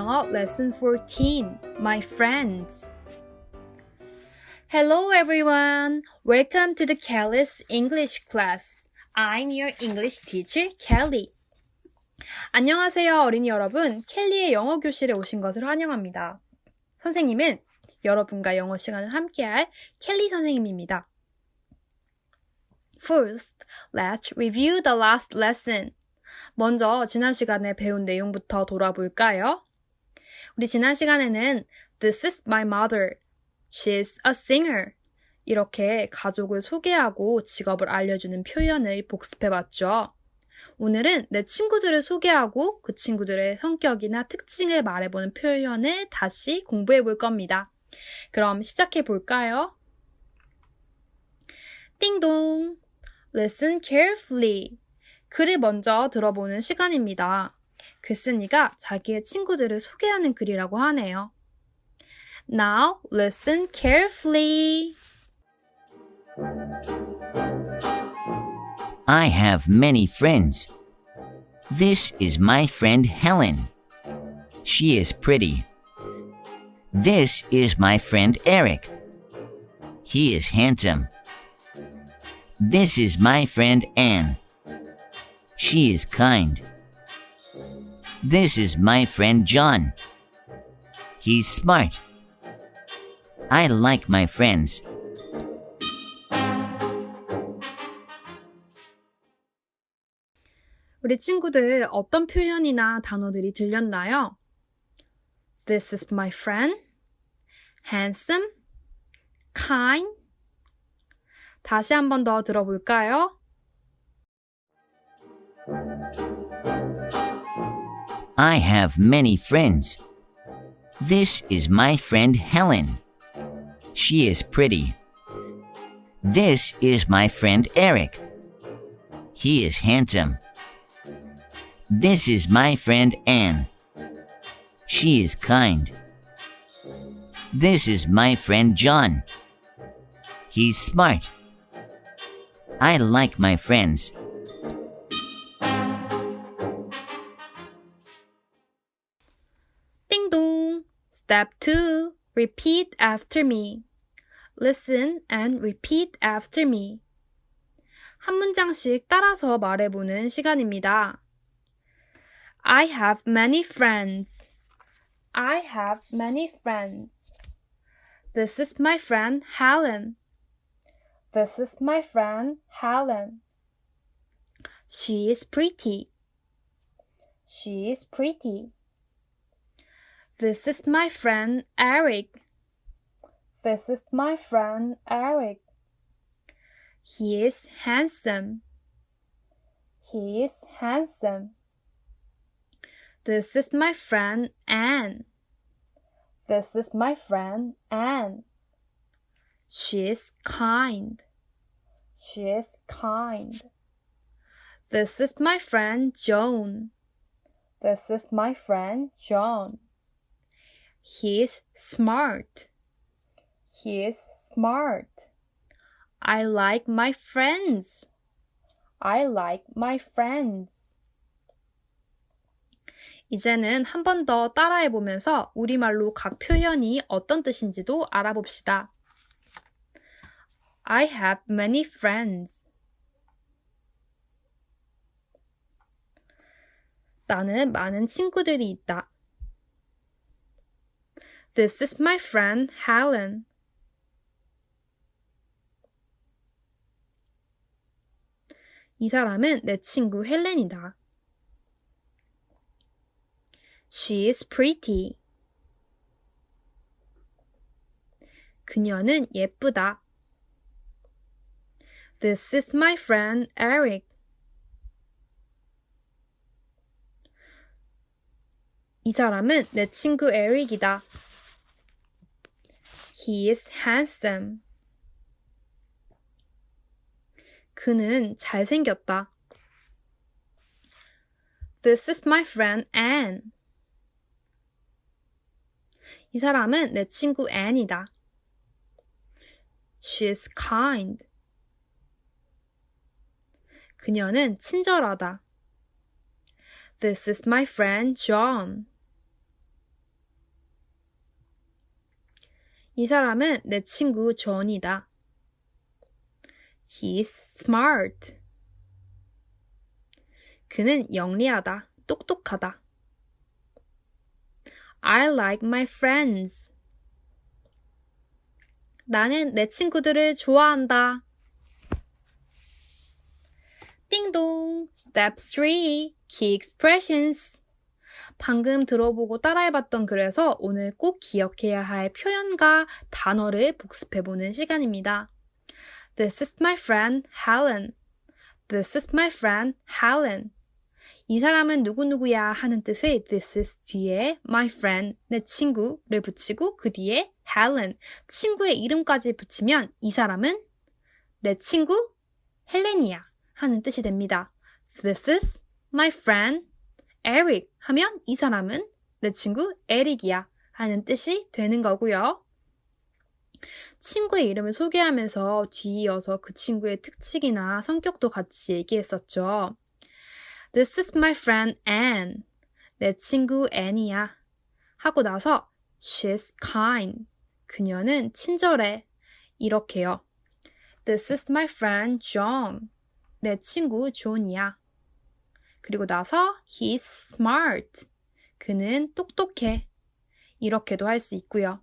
영어 Lesson 14 My Friends Hello everyone! Welcome to the Kelly's English class. I'm your English teacher, Kelly. 안녕하세요, 어린이 여러분. 켈리의 영어 교실에 오신 것을 환영합니다. 선생님은 여러분과 영어 시간을 함께할 켈리 선생님입니다. First, let's review the last lesson. 먼저 지난 시간에 배운 내용부터 돌아볼까요? 우리 지난 시간에는 This is my mother. She's a singer. 이렇게 가족을 소개하고 직업을 알려주는 표현을 복습해봤죠. 오늘은 내 친구들을 소개하고 그 친구들의 성격이나 특징을 말해보는 표현을 다시 공부해 볼 겁니다. 그럼 시작해 볼까요? 띵동. Listen carefully. 글을 먼저 들어보는 시간입니다. 글쓴이가 자기의 친구들을 소개하는 글이라고 하네요. Now listen carefully. I have many friends. This is my friend Helen. She is pretty. This is my friend Eric. He is handsome. This is my friend Anne. She is kind. This is my friend John. He's smart. I like my friends. 우리 친구들 어떤 표현이나 단어들이 들렸나요? This is my friend. handsome. kind. 다시 한 번 더 들어볼까요? I have many friends. This is my friend Helen. She is pretty. This is my friend Eric. He is handsome. This is my friend Anne. She is kind. This is my friend John. He's smart. I like my friends. Step 2. Repeat after me. Listen and repeat after me. 한 문장씩 따라서 말해보는 시간입니다. I have many friends. I have many friends. This is my friend Helen. This is my friend Helen. She is pretty. She is pretty. This is my friend Eric. This is my friend Eric. He is handsome. He is handsome. This is my friend Anne. This is my friend Anne. She is kind. She is kind. This is my friend Joan. This is my friend John. He is smart. He is smart. I like my friends. I like my friends. 이제는 한 번 더 따라해 보면서 우리말로 각 표현이 어떤 뜻인지도 알아봅시다. I have many friends. 나는 많은 친구들이 있다. This is my friend Helen. 이 사람은 내 친구 헬렌이다. She is pretty. 그녀는 예쁘다. This is my friend Eric. 이 사람은 내 친구 에릭이다. He is handsome. 그는 잘생겼다. This is my friend Anne. 이 사람은 내 친구 앤이다. She's kind. 그녀는 친절하다. This is my friend John. 이 사람은 내 친구 존이다. He's smart. 그는 영리하다, 똑똑하다. I like my friends. 나는 내 친구들을 좋아한다. 띵동. Step 3. Key expressions. 방금 들어보고 따라해봤던 글에서 오늘 꼭 기억해야 할 표현과 단어를 복습해보는 시간입니다. This is my friend Helen. This is my friend Helen. 이 사람은 누구누구야 하는 뜻의 this is 뒤에 my friend, 내 친구를 붙이고 그 뒤에 Helen, 친구의 이름까지 붙이면 이 사람은 내 친구 헬렌이야 하는 뜻이 됩니다. This is my friend Eric 하면 이 사람은 내 친구 에릭이야 하는 뜻이 되는 거고요. 친구의 이름을 소개하면서 뒤이어서 그 친구의 특징이나 성격도 같이 얘기했었죠. This is my friend Anne. 내 친구 Anne이야. 하고 나서 She's kind. 그녀는 친절해. 이렇게요. This is my friend John. 내 친구 존이야. 그리고 나서 He's smart. 그는 똑똑해. 이렇게도 할 수 있고요.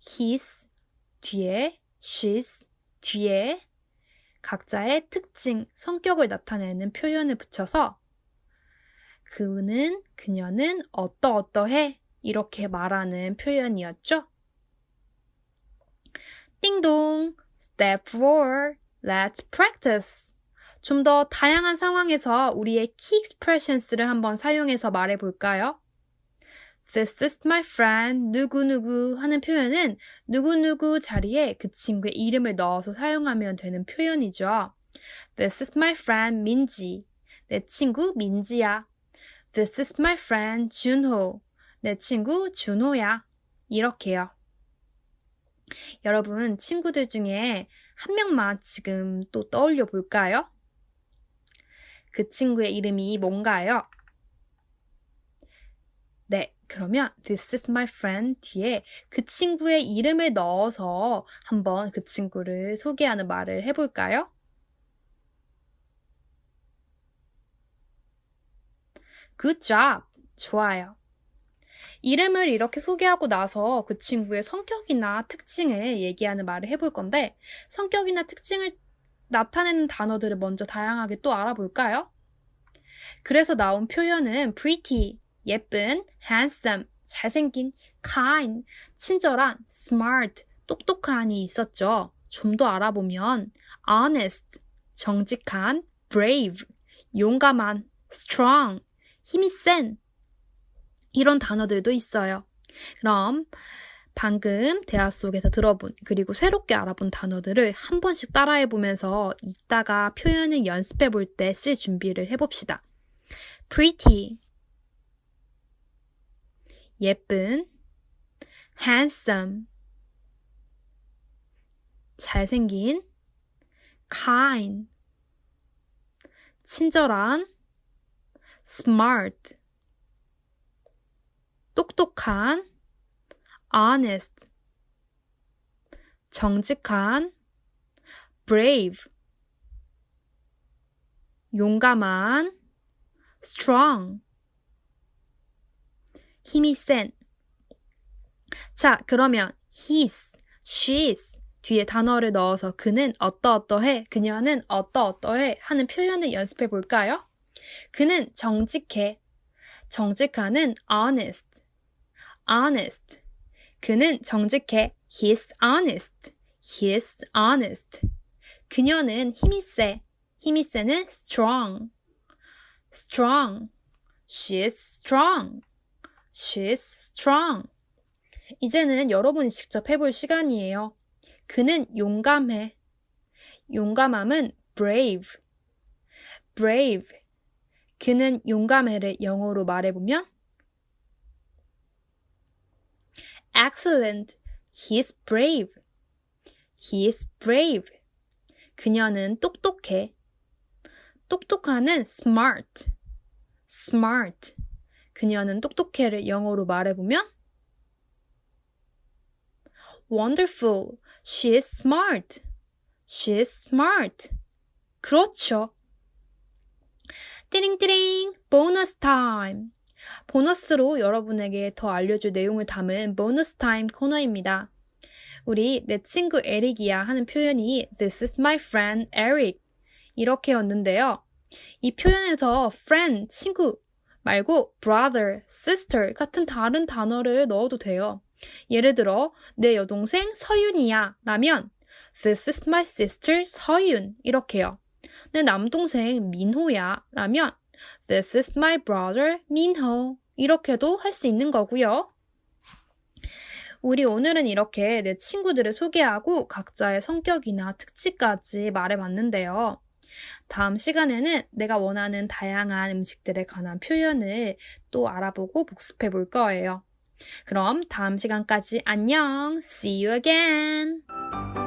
He's 뒤에 she's 뒤에 각자의 특징, 성격을 나타내는 표현을 붙여서 그는, 그녀는 어떠어떠해 이렇게 말하는 표현이었죠. 띵동! Step 4. Let's practice. 좀 더 다양한 상황에서 우리의 key expressions를 한번 사용해서 말해 볼까요? This is my friend 누구누구 하는 표현은 누구누구 자리에 그 친구의 이름을 넣어서 사용하면 되는 표현이죠. This is my friend 민지. 내 친구 민지야. This is my friend 준호. 내 친구 준호야. 이렇게요. 여러분, 친구들 중에 한 명만 지금 또 떠올려 볼까요? 그 친구의 이름이 뭔가요? 네, 그러면 This is my friend 뒤에 그 친구의 이름을 넣어서 한번 그 친구를 소개하는 말을 해볼까요? Good. 좋아요. 이름을 이렇게 소개하고 나서 그 친구의 성격이나 특징을 얘기하는 말을 해볼 건데, 성격이나 특징을 나타내는 단어들을 먼저 다양하게 또 알아볼까요? 그래서 나온 표현은 pretty, 예쁜, handsome, 잘생긴, kind, 친절한, smart, 똑똑한이 있었죠. 좀 더 알아보면 honest, 정직한, brave, 용감한, strong, 힘이 센 이런 단어들도 있어요. 그럼 방금 대화 속에서 들어본 그리고 새롭게 알아본 단어들을 한 번씩 따라해 보면서 이따가 표현을 연습해 볼 때 쓸 준비를 해 봅시다. pretty 예쁜 handsome 잘생긴 kind 친절한 smart 똑똑한 honest 정직한 brave 용감한 strong 힘이 센 자, 그러면 he's, she's 뒤에 단어를 넣어서 그는 어떠어떠해, 그녀는 어떠어떠해 하는 표현을 연습해 볼까요? 그는 정직해. 정직한은 honest. honest. 그는 정직해. He's honest. He's honest. 그녀는 힘이 세. 힘이 세는 strong. strong. She's strong. She's strong. 이제는 여러분이 직접 해볼 시간이에요. 그는 용감해. 용감함은 brave. brave. 그는 용감해를 영어로 말해보면 excellent. He's brave. He's brave. 그녀는 똑똑해. 똑똑한은 smart. smart. 그녀는 똑똑해를 영어로 말해보면 wonderful. She is smart. She is smart. 그렇죠. 띠링띠링 보너스 타임. 보너스로 여러분에게 더 알려줄 내용을 담은 보너스 타임 코너입니다. 우리 내 친구 에릭이야 하는 표현이 This is my friend Eric 이렇게였는데요. 이 표현에서 friend, 친구 말고 brother, sister 같은 다른 단어를 넣어도 돼요. 예를 들어 내 여동생 서윤이야 라면 This is my sister 서윤 이렇게요. 내 남동생 민호야 라면 This is my brother 민호 이렇게도 할 수 있는 거고요. 우리 오늘은 이렇게 내 친구들을 소개하고 각자의 성격이나 특징까지 말해봤는데요. 다음 시간에는 내가 원하는 다양한 음식들에 관한 표현을 또 알아보고 복습해 볼 거예요. 그럼 다음 시간까지 안녕! See you again!